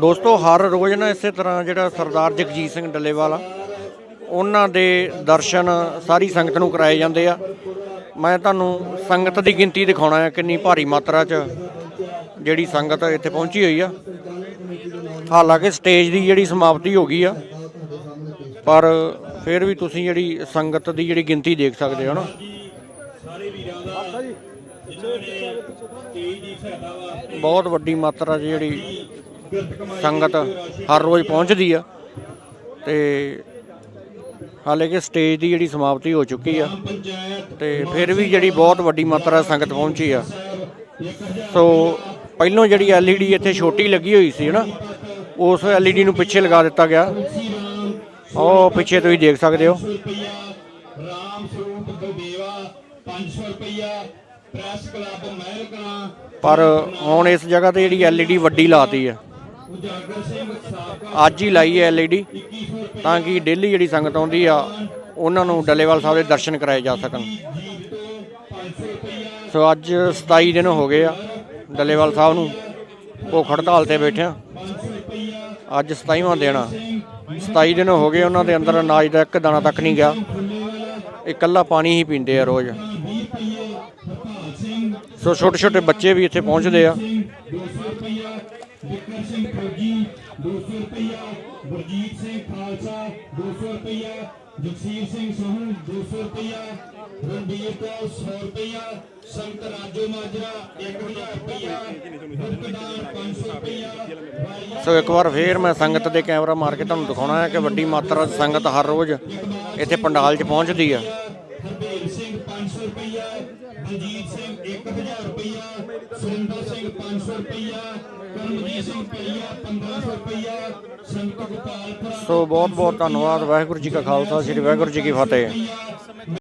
ਦੋਸਤੋ, ਹਰ ਰੋਜ਼ ਨਾ ਇਸੇ ਤਰ੍ਹਾਂ ਜਿਹੜਾ ਸਰਦਾਰ ਜਗਜੀਤ ਸਿੰਘ ਡੱਲੇਵਾਲ ਆ, ਉਹਨਾਂ ਦੇ ਦਰਸ਼ਨ ਸਾਰੀ ਸੰਗਤ ਨੂੰ ਕਰਾਏ ਜਾਂਦੇ ਆ। ਮੈਂ ਤੁਹਾਨੂੰ ਸੰਗਤ ਦੀ ਗਿਣਤੀ ਦਿਖਾਉਣਾ ਹੈ ਕਿੰਨੀ ਭਾਰੀ ਮਾਤਰਾ 'ਚ ਜਿਹੜੀ ਸੰਗਤ ਇੱਥੇ ਪਹੁੰਚੀ ਹੋਈ ਆ। ਹਾਲਾਂਕਿ ਸਟੇਜ ਦੀ ਜਿਹੜੀ ਸਮਾਪਤੀ ਹੋ ਗਈ ਆ, ਪਰ ਫਿਰ ਵੀ ਤੁਸੀਂ ਜਿਹੜੀ ਸੰਗਤ ਦੀ ਜਿਹੜੀ ਗਿਣਤੀ ਦੇਖ ਸਕਦੇ ਹੋ ਨਾ। ਬਹੁਤ ਵੱਡੀ ਮਾਤਰਾ 'ਚ ਜਿਹੜੀ ਸੰਗਤ ਹਰ ਰੋਜ਼ ਪਹੁੰਚਦੀ ਆ ਤੇ ਹਾਲੇ ਕਿ ਸਟੇਜ ਦੀ ਜਿਹੜੀ ਸਮਾਪਤੀ ਹੋ ਚੁੱਕੀ ਆ ਤੇ ਫਿਰ ਵੀ ਜਿਹੜੀ ਬਹੁਤ ਵੱਡੀ ਮਾਤਰਾ ਸੰਗਤ ਪਹੁੰਚੀ ਆ। ਸੋ ਪਹਿਲੋਂ ਜਿਹੜੀ LED ਇੱਥੇ ਛੋਟੀ ਲੱਗੀ ਹੋਈ ਸੀ ਨਾ ਉਸ LED ਨੂੰ ਪਿੱਛੇ ਲਗਾ ਦਿੱਤਾ ਗਿਆ। ਉਹ ਪਿੱਛੇ ਤੁਸੀਂ ਦੇਖ ਸਕਦੇ ਹੋ। ਰਾਮ ਸਰੂਪ ਦੁਬੇਵਾ 500 ਰੁਪਇਆ ਪ੍ਰੈਸ ਕਲੱਬ ਮਹਿਲਕਣਾ ਪਰ ਹੁਣ ਇਸ ਜਗ੍ਹਾ ਤੇ ਜਿਹੜੀ LED ਵੱਡੀ ਲਾਤੀ ਆ। ਉਜਾਗਰ ਸਿੰਘ ਸਾਬਕਾ ਅੱਜ ਹੀ ਲਾਈ ਹੈ LED ਤਾਂ ਕਿ ਡੇਲੀ ਜਿਹੜੀ ਸੰਗਤ ਆਉਂਦੀ ਆ, ਉਹਨਾਂ ਨੂੰ ਡੱਲੇਵਾਲ ਸਾਹਿਬ ਦੇ ਦਰਸ਼ਨ ਕਰਾਏ ਜਾ ਸਕਣ। ਸੋ ਅੱਜ 27 ਦਿਨ ਹੋ ਗਏ ਆ ਡੱਲੇਵਾਲ ਸਾਹਿਬ ਨੂੰ ਭੁੱਖ ਹੜਤਾਲ ਤੇ ਬੈਠਿਆ ਅੱਜ 27ਵਾਂ ਦਿਨ ਆ। 27 ਦਿਨ ਹੋ ਗਏ, ਉਹਨਾਂ ਦੇ ਅੰਦਰ ਅਨਾਜ ਦਾ ਇੱਕ ਦਾਣਾ ਤੱਕ ਨਹੀਂ ਗਿਆ। ਇਕੱਲਾ ਪਾਣੀ ਹੀ ਪੀਂਦੇ ਆ ਰੋਜ਼। ਸੋ ਛੋਟੇ ਛੋਟੇ ਬੱਚੇ ਵੀ ਇੱਥੇ ਪਹੁੰਚਦੇ ਆ। ਵਿਕਰ ਸਿੰਘ ਫੌਜੀ 200 ਰੁਪਇਆ ਗੁਰਜੀਤ ਸਿੰਘ ਖਾਲਸਾ 200 ਰੁਪਇਆ ਜਗਸੀਰ ਸਿੰਘ ਸੋਹਣ 200 ਰੁਪਇਆ ਰਣਬੀਰ ਕੌਰ 100 ਰੁਪਇਆ ਸੰਤ ਰਾਜੋ ਮਾਜਰਾ 1000 ਰੁਪਇਆ ਗੁਰਪਦਾਨ 500 ਰੁਪਇਆ ਸੋ ਇੱਕ ਵਾਰ ਫੇਰ ਮੈਂ ਸੰਗਤ ਦੇ ਕੈਮਰਾ ਮਾਰ ਕੇ ਤੁਹਾਨੂੰ ਦਿਖਾਉਣਾ ਹੈ ਕਿ ਵੱਡੀ ਮਾਤਰਾ 'ਚ ਸੰਗਤ ਹਰ ਰੋਜ਼ ਇੱਥੇ ਪੰਡਾਲ 'ਚ ਪਹੁੰਚਦੀ ਆ। ਹਰਬੇਲ ਸਿੰਘ 500 ਰੁਪਇਆ ਬਲਜੀਤ ਸਿੰਘ 1000 ਰੁਪਇਆ ਸੁਰਿੰਦਰ ਸਿੰਘ 500 ਰੁਪਇਆ ਕਰਮਜੀਤ ਸਿੰਘ ਪਈਆ 1500 ਰੁਪਇਆ ਸੰਤ ਗੋਪਾਲ ਸੋ ਬਹੁਤ ਬਹੁਤ ਧੰਨਵਾਦ, ਵਾਹਿਗੁਰੂ ਜੀ ਕਾ ਖਾਲਸਾ, ਸ੍ਰੀ ਵਾਹਿਗੁਰੂ ਜੀ ਕੀ ਫਤਿਹ।